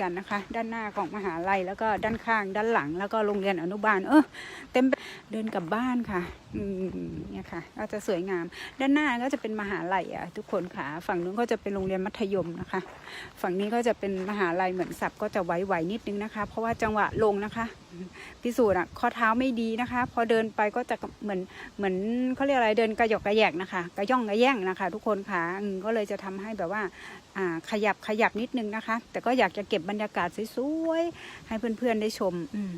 กันนะคะ ด้านหน้าของมหาลัยแล้วก็ด้านข้างด้านหลัง แล้วก็โรงเรียนอนุบาล เออเต็มเดินกลับบ้านค่ะอืมเนี่ยค่ะก็จะสวยงาม ด้านหน้าก็จะเป็นมหาลัยอะทุกคนค่ะ ฝั่งนู้นก็จะเป็นโรงเรียนมัธยมนะคะ ฝั่งนี้ก็จะเป็นมหาลัยเหมือนสับก็จะไหวๆนิดนึงนะคะ เพราะว่าจังหวะลงนะคะ พิสูจน์อะข้อเท้าไม่ดีนะคะ พอเดินไปก็จะเหมือนเหมือนเขาเรียกอะไรเดินกระหยอกกระแยกนะคะ กระย่องกระแย่งนะคะ ทุกคนค่ะก็เลยจะทำให้แบบว่าขยับขยับนิดนึงนะคะ แต่ก็อยากจะเก็บบรรยากาศสวยๆให้เพื่อนๆได้ชม อืม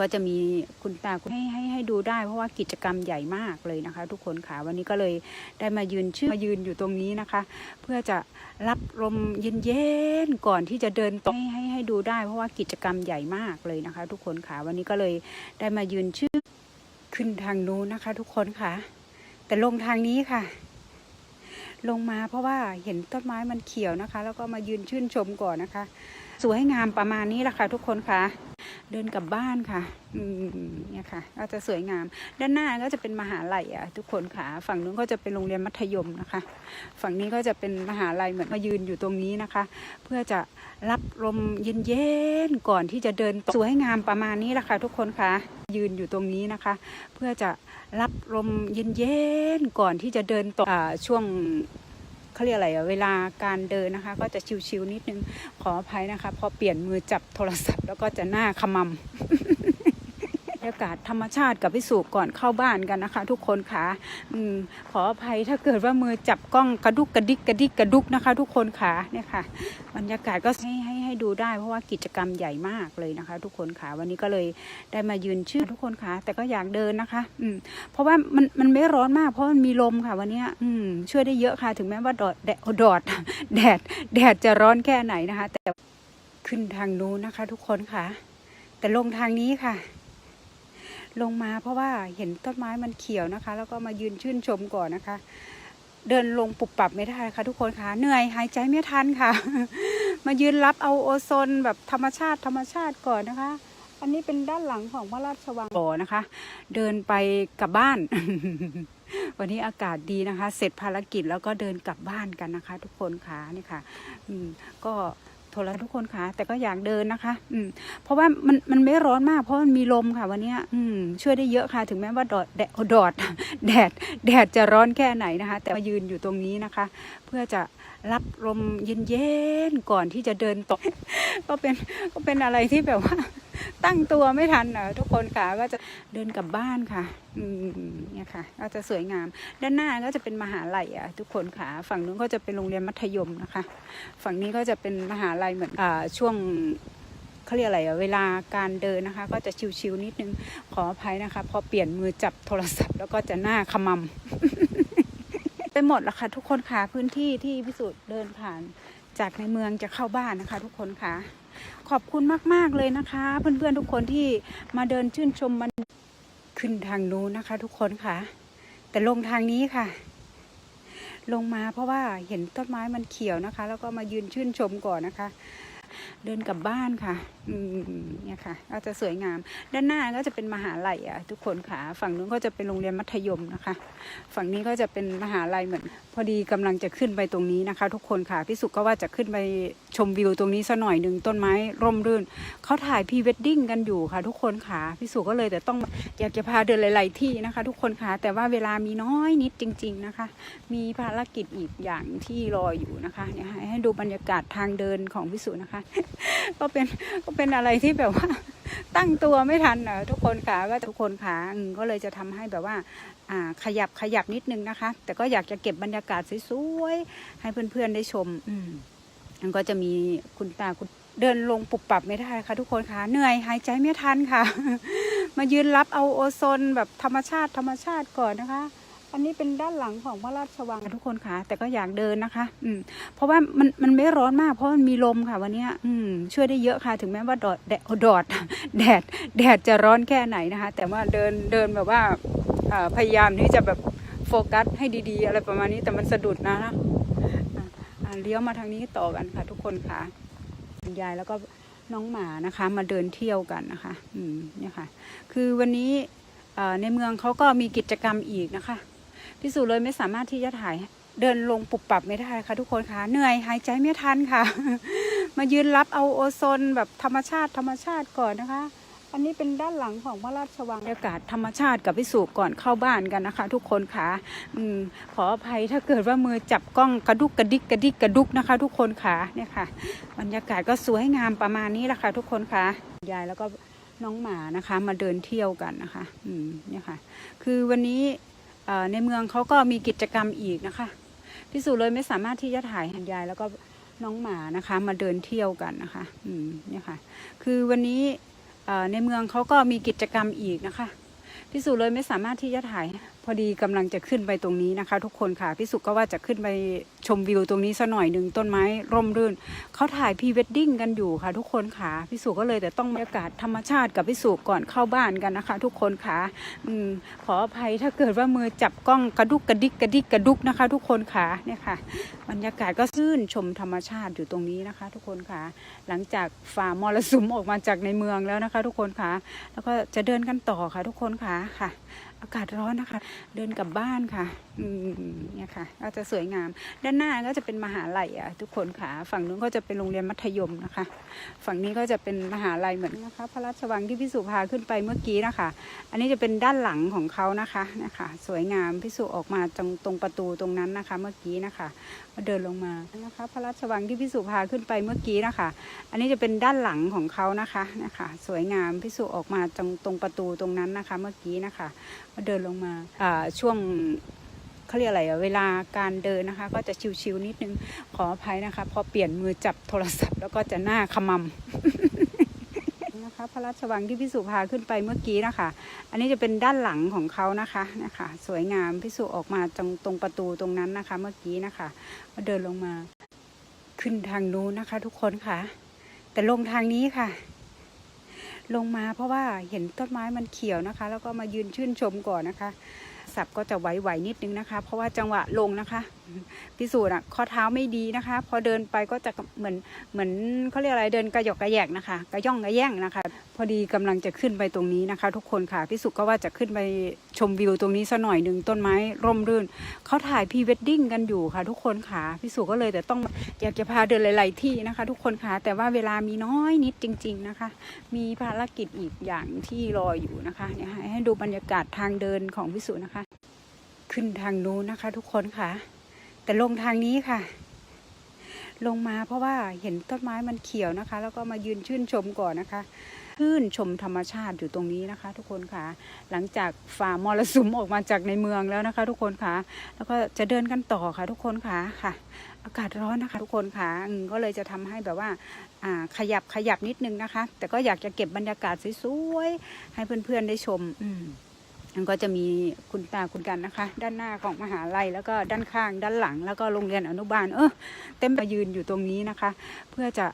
ก็จะมีคุณตาคุณให้ให้ให้ดูได้เพราะว่ากิจกรรมใหญ่มากเลยนะคะ ทุกคนค่ะวันนี้ก็เลยได้มายืนชื่อมายืนอยู่ตรงนี้นะคะ เพื่อจะรับลมเย็นๆก่อนที่จะเดินต่อให้ให้ให้ดูได้เพราะว่ากิจกรรมใหญ่มากเลยนะคะ ทุกคนค่ะวันนี้ก็เลยได้มายืนชื่อขึ้นทางนู้นนะคะ ทุกคนค่ะ แต่ลงทางนี้ค่ะ ลงมาเพราะว่าเห็นต้นไม้มันเขียวนะคะ แล้วก็มายืนชื่นชมก่อนนะคะ สวยงามประมาณนี้แหละค่ะ ทุกคนค่ะ เดินกลับบ้านค่ะ อืมเนี่ยค่ะ ก็จะสวยงาม ด้านหน้าก็จะเป็นมหาลัยอะทุกคนค่ะ ฝั่งนู้นก็จะเป็นโรงเรียนมัธยมนะคะ ฝั่งนี้ก็จะเป็นมหาลัยเหมือนมายืนอยู่ตรงนี้นะคะ เพื่อจะรับลมเย็นๆก่อนที่จะเดินต่อสวยงามประมาณนี้แหละค่ะทุกคนค่ะ ยืนอยู่ตรงนี้นะคะ เพื่อจะรับลมเย็นๆก่อนที่จะเดินต่ออช่วง เขาเรียกอะไรเวลาการเดินนะคะ ก็จะชิวๆนิดนึงขออภัยนะคะ พอเปลี่ยนมือจับโทรศัพท์แล้วก็จะหน้าขมำ รรยากาศธรรมชาติกับพิสูจก่อนเข้าบ้านกันนะคะ ทุกคนค่ะอืมขออภัยถ้าเกิดว่ามือจับกล้องกระดุกกระดิกกระดิกกระดุกนะคะ ทุกคนค่ะเนี่ยค่ะ บรรยากาศก็ให้ให้ให้ดูได้เพราะว่ากิจกรรมใหญ่มากเลยนะคะ ทุกคนค่ะวันนี้ก็เลยได้มายืนชื่อทุกคนค่ะ แต่ก็อยากเดินนะคะ อืมเพราะว่ามันมันไม่ร้อนมาก เพราะมันมีลมค่ะ วันนี้อืมช่วยได้เยอะค่ะ ถึงแม้ว่าดอดแดดดอดแดดแดดจะร้อนแค่ไหนนะคะ แต่ขึ้นทางนู้นนะคะ ทุกคนค่ะ แต่ลงทางนี้ค่ะ ลงมาเพราะว่าเห็นต้นไม้มันเขียวนะคะ แล้วก็มายืนชื่นชมก่อนนะคะ เดินลงปุบปรับไม่ได้ค่ะ ทุกคนค่ะเหนื่อยหายใจไม่ทันค่ะ มายืนรับเอาโอโซนแบบธรรมชาติธรรมชาติก่อนนะคะ อันนี้เป็นด้านหลังของพระราชวังโอนะคะ เดินไปกลับบ้าน วันนี้อากาศดีนะคะ เสร็จภารกิจแล้วก็เดินกลับบ้านกันนะคะ ทุกคนค่ะนี่ค่ะอื มก็โทรทุกคนค่ะ แต่ก็อยากเดินนะคะ อืม เพราะว่ามันมันไม่ร้อนมาก เพราะมันมีลมค่ะ วันนี้อืม ช่วยได้เยอะค่ะ ถึงแม้ว่าดอดแดดดอดแดดแดดจะร้อนแค่ไหนนะคะ แต่มายืนอยู่ตรงนี้นะคะ เพื่อจะ รับลมเย็นๆก่อนที่จะเดินต่อก็เป็นก็เป็นอะไรที่แบบว่า ตั้งตัวไม่ทันนะทุกคนค่ะก็จะเดินกลับบ้านค่ะ อืมเนี่ยค่ะ ก็จะสวยงาม ด้านหน้าก็จะเป็นมหาลัยอะทุกคนค่ะ ฝั่งนู้นก็จะเป็นโรงเรียนมัธยมนะคะ ฝั่งนี้ก็จะเป็นมหาลัยเหมือนอ่าช่วงเขาเรียกอะไรอะเวลาการเดินนะคะ ก็จะชิวๆนิดนึงขออภัยนะคะ พอเปลี่ยนมือจับโทรศัพท์ แล้วก็จะหน้าขมำ ไปหมดแล้วค่ะทุกคนค่ะพื้นที่ที่พิสูจน์เดินผ่านจากในเมืองจะเข้าบ้านนะคะ ทุกคนค่ะ ขอบคุณมาก ๆ เลยนะคะ เพื่อนๆทุกคนที่มาเดินชื่นชมมันขึ้นทางนู้นนะคะ ทุกคนค่ะ แต่ลงทางนี้ค่ะ ลงมาเพราะว่าเห็นต้นไม้มันเขียวนะคะ แล้วก็มายืนชื่นชมก่อนนะคะ เดินกลับบ้านค่ะ อืมเนี่ยค่ะ ก็จะสวยงาม ด้านหน้าก็จะเป็นมหาลัยอะ ทุกคนค่ะ ฝั่งนู้นก็จะเป็นโรงเรียนมัธยมนะคะ ฝั่งนี้ก็จะเป็นมหาลัยเหมือน พอดีกำลังจะขึ้นไปตรงนี้นะคะ ทุกคนค่ะพี่สุก็ว่าจะขึ้นไปชมวิวตรงนี้สัหน่อยหนึ่งต้นไม้ร่มรื่นเขาถ่ายพรีเวดดิ้งกันอยู่ค่ะ ทุกคนค่ะพี่สุก็เลยแต่ต้องอยากจะพาเดินหลาย ๆ ที่นะคะ ทุกคนค่ะ แต่ว่าเวลามีน้อยนิดจริง ๆนะคะ มีภารกิจอีกอย่างที่รออยู่นะคะเนี่ยให้ให้ดูบรรยากาศทางเดินของพิสุนะคะก็เป็นก็เป็นอะไรที่แบบว่าตั้งตัวไม่ทันเนะทุกคนค่ะก็ทุกคนค่ะก็เลยจะทำให้แบบว่าขยับขยับนิดนึงนะคะ แต่ก็อยากจะเก็บบรรยากาศสวยๆให้เพื่อนๆได้ชม อืมมันก็จะมีคุณตาคุณเดินลงปุบปรับไม่ได้ค่ะ ทุกคนค่ะเหนื่อยหายใจไม่ทันค่ะ มายืนรับเอาโอโซนแบบธรรมชาติธรรมชาติก่อนนะคะ อันนี้เป็นด้านหลังของพระราชวังทุกคนค่ะ แต่ก็อยากเดินนะคะ อืม เพราะว่ามันมันไม่ร้อนมาก เพราะมันมีลมค่ะวันนี้อืม ช่วยได้เยอะค่ะ ถึงแม้ว่าดอดแดดดอดแดดแดดจะร้อนแค่ไหนนะคะ แต่ว่าเดินเดินแบบว่าพยายามที่จะแบบโฟกัสให้ดีๆ อะไรประมาณนี้แต่มันสะดุดนะนะเลี้ยวมาทางนี้ต่อกันค่ะ ทุกคนค่ะคุณยายแล้วก็น้องหมานะคะ มาเดินเที่ยวกันนะคะ อืมเนี่ยค่ะ คือวันนี้ในเมืองเขาก็มีกิจกรรมอีกนะคะ พิสูจน์เลยไม่สามารถที่จะถ่ายเดินลงปุบปรับไม่ได้ค่ะทุกคนค่ะเหนื่อยหายใจไม่ทันค่ะ มายืนรับเอาโอโซนแบบธรรมชาติธรรมชาติก่อนนะคะ อันนี้เป็นด้านหลังของพระราชวังบรรยากาศธรรมชาติกับพิสูจก่อนเข้าบ้านกันนะคะ ทุกคนค่ะอืมขออภัยถ้าเกิดว่ามือจับกล้องกระดุกกระดิกกระดิกกระดุกนะคะ ทุกคนค่ะเนี่ยค่ะ บรรยากาศก็สวยงามประมาณนี้แหละค่ะ ทุกคนค่ะยายแล้วก็น้องหมานะคะ มาเดินเที่ยวกันนะคะ อืมเนี่ยค่ะ คือวันนี้ ในเมืองเขาก็มีกิจกรรมอีกนะคะพิสูจน์เลยไม่สามารถที่จะถ่ายหันยายแล้วก็น้องหมานะคะ มาเดินเที่ยวกันนะคะ อืมเนี่ยค่ะ คือวันนี้ในเมืองเขาก็มีกิจกรรมอีกนะคะพิสูจน์เลยไม่สามารถที่จะถ่าย พอดีกำลังจะขึ้นไปตรงนี้นะคะ ทุกคนค่ะพิสูจน์ก็ว่าจะขึ้นไป ชมวิวตรงนี้สัหน่อยหนึ่งต้นไม้ร่มรื่น เขาถ่ายพรีเวดดิ้งกันอยู่ค่ะ ทุกคนค่ะพิสูจน์ก็เลยแต่ต้องบรรยากาศธรรมชาติกับพิสูจน์ก่อนเข้าบ้านกันนะคะ ทุกคนค่ะอืมขออภัยถ้าเกิดว่ามือจับกล้องกระดุกกระดิกกระดิกกระดุกนะคะ ทุกคนค่ะเนี่ยค่ะ บรรยากาศก็ซื่นชมธรรมชาติอยู่ตรงนี้นะคะ ทุกคนค่ะ หลังจากฝ่ามรสุมออกมาจากในเมืองแล้วนะคะ ทุกคนค่ะ แล้วก็จะเดินกันต่อค่ะ ทุกคนค่ะค่ะอากาศร้อนนะคะ เดินกลับบ้านค่ะอืมเนี่ยค่ะก็จะสวยงามด้านหน้าก็จะเป็นมหาลัยอะทุกคนค่ะ ฝั่งนู้นก็จะเป็นโรงเรียนมัธยมนะคะ ฝั่งนี้ก็จะเป็นมหาลัยเหมือนนะคะ พระราชวังที่พิสุพาขึ้นไปเมื่อกี้นะคะ อันนี้จะเป็นด้านหลังของเขานะคะนะคะ สวยงามพิสุออกมาตรงตรงประตูตรงนั้นนะคะ เมื่อกี้นะคะก็เดินลงมานะคะ พระราชวังที่พิสุพาขึ้นไปเมื่อกี้นะคะ อันนี้จะเป็นด้านหลังของเขานะคะนะคะ สวยงามพิสุออกมาตรงตรงประตูตรงนั้นนะคะ เมื่อกี้นะคะก็เดินลงมาอ่าช่วง เขาเรียกอะไรเวลาการเดินนะคะ ก็จะชิวๆนิดนึงขออภัยนะคะ พอเปลี่ยนมือจับโทรศัพท์แล้วก็จะหน้าขมำนะคะพระราชวังที่พิสุพาขึ้นไปเมื่อกี้นะคะ อันนี้จะเป็นด้านหลังของเขานะคะนะคะ สวยงามพิสุออกมาตรงตรงประตูตรงนั้นนะคะ เมื่อกี้นะคะก็เดินลงมาขึ้นทางนู้นนะคะ ทุกคนค่ะ แต่ลงทางนี้ค่ะลงมาเพราะว่าเห็นต้นไม้มันเขียวนะคะ แล้วก็มายืนชื่นชมก่อนนะคะ สับก็จะไหวๆนิดนึงนะคะ เพราะว่าจังหวะลงนะคะพิสูจน์อะข้อเท้าไม่ดีนะคะ พอเดินไปก็จะเหมือนเหมือนเขาเรียกอะไรเดินกระหยอกกระแยกนะคะ กระย่องกระแย่งนะคะ พอดีกำลังจะขึ้นไปตรงนี้นะคะ ทุกคนค่ะพิสุก็ว่าจะขึ้นไปชมวิวตรงนี้สัหน่อยหนึ่งต้นไม้ร่มรื่นเขาถ่ายพรีเวดดิ้งกันอยู่ค่ะ ทุกคนค่ะพิสุก็เลยแต่ต้องอยากจะพาเดินหลาย ๆ ที่นะคะ ทุกคนค่ะแต่ว่าเวลามีน้อยนิดจริง ๆนะคะ มีภารกิจอีกอย่างที่รออยู่นะคะเนี่ยให้ดูบรรยากาศทางเดินของพิสุนะคะขึ้นทางนู้นนะคะ ทุกคนค่ะ แต่ลงทางนี้ค่ะ ลงมาเพราะว่าเห็นต้นไม้มันเขียวนะคะ แล้วก็มายืนชื่นชมก่อนนะคะชื่นชมธรรมชาติอยู่ตรงนี้นะคะ ทุกคนค่ะ หลังจากฝ่ามรสุมออกมาจากในเมืองแล้วนะคะ ทุกคนค่ะ แล้วก็จะเดินกันต่อค่ะ ทุกคนค่ะค่ะ อากาศร้อนนะคะ ทุกคนค่ะก็เลยจะทำให้แบบว่าขยับขยับนิดนึงนะคะ แต่ก็อยากจะเก็บบรรยากาศสวยๆให้เพื่อนๆได้ชม อืม ก็จะมีคุณตาคุณกันนะคะ ด้านหน้าของมหาลัยแล้วก็ด้านข้าง ด้านหลัง แล้วก็โรงเรียนอนุบาล เออเต็มไปยืนอยู่ตรงนี้นะคะ เพื่อจะ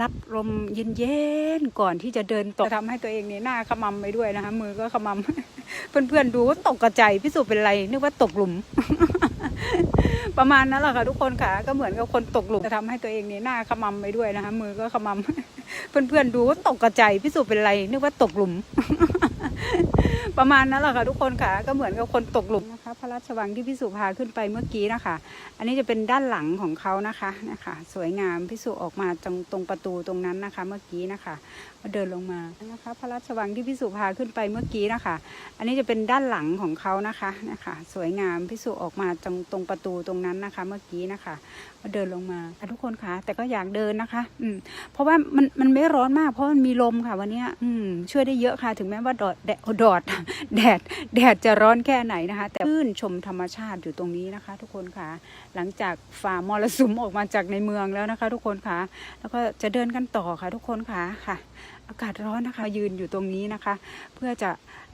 รับลมเย็นๆก่อนที่จะเดินต่อทำให้ตัวเองเนี่ยหน้าขมำไปด้วยนะคะ มือก็ขมำเพื่อนๆดูว่าตกกระใจพิสูจน์เป็นไรนึกว่าตกหลุม ประมาณนั้นแหละค่ะทุกคนค่ะก็เหมือนกับคนตกหลุมจะทำให้ตัวเองเนี่ยหน้าขมำไปด้วยนะคะ มือก็ขมำเพื่อนๆดูว่าตกกระใจพิสูจน์เป็นไรนึกว่าตกหลุมประมาณนั้นแหละค่ะทุกคนค่ะ ก็เหมือนกับคนตกหลุมนะคะ พระราชวังที่พิสุพาขึ้นไปเมื่อกี้นะคะ อันนี้จะเป็นด้านหลังของเขานะคะนะคะ สวยงามพิสุออกมาตรงตรงประตูตรงนั้นนะคะ เมื่อกี้นะคะก็เดินลงมานะคะ พระราชวังที่พิสุพาขึ้นไปเมื่อกี้นะคะ อันนี้จะเป็นด้านหลังของเขานะคะนะคะ สวยงามพิสุออกมาตรงตรงประตูตรงนั้นนะคะ เมื่อกี้นะคะก็เดินลงมาทุกคนค่ะ แต่ก็อยากเดินนะคะ อืมเพราะว่ามันมันไม่ร้อนมากเพราะมันมีลมค่ะ วันนี้อืมช่วยได้เยอะค่ะ ถึงแม้ว่าดอดแดดดอดแดดแดดจะร้อนแค่ไหนนะคะ แต่ชื่นชมธรรมชาติอยู่ตรงนี้นะคะ ทุกคนค่ะ หลังจากฝ่ามรสุมออกมาจากในเมืองแล้วนะคะ ทุกคนค่ะ แล้วก็จะเดินกันต่อค่ะ ทุกคนค่ะค่ะ อากาศร้อนนะคะยืนอยู่ตรงนี้นะคะ เพื่อจะ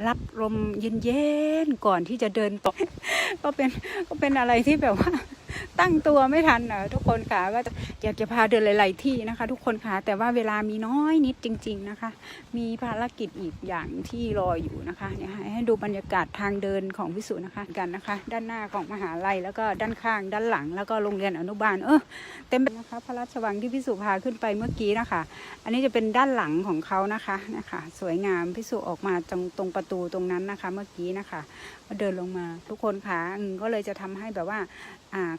รับลมเย็นๆก่อนที่จะเดินต่อก็เป็นก็เป็นอะไรที่แบบว่า ตั้งตัวไม่ทันอะทุกคนค่ะก็จะอยากจะพาเดินหลาย ๆ ที่นะคะ ทุกคนค่ะแต่ว่าเวลามีน้อยนิดจริง ๆ นะคะ มีภารกิจอีกอย่างที่รออยู่นะคะเนี่ยให้ดูบรรยากาศทางเดินของพิสุนะคะกันนะคะ ด้านหน้าของมหาลัยแล้วก็ด้านข้าง ด้านหลัง แล้วก็โรงเรียนอนุบาล เออเต็มไปนะคะพระราชวังที่พิสุพาขึ้นไปเมื่อกี้นะคะ อันนี้จะเป็นด้านหลังของเขานะคะนะคะ สวยงามพิสุออกมาตรงตรงประตูตรงนั้นนะคะ เมื่อกี้นะคะก็เดินลงมาทุกคนค่ะก็เลยจะทำให้แบบว่า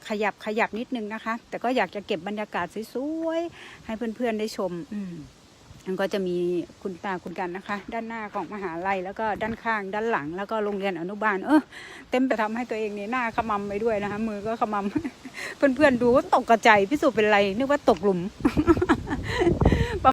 ขยับขยับนิดนึงนะคะ แต่ก็อยากจะเก็บบรรยากาศสวยๆให้เพื่อนๆได้ชมอืมมันก็จะมีคุณตาคุณกันนะคะ ด้านหน้าของมหาลัยแล้วก็ด้านข้าง ด้านหลัง แล้วก็โรงเรียนอนุบาล เออเต็มไปทำให้ตัวเองนี่หน้าขมำไปด้วยนะคะ มือก็ขมำเพื่อนๆดูก็ตกกระใจพี่สุเป็นไรนึกว่าตกหลุม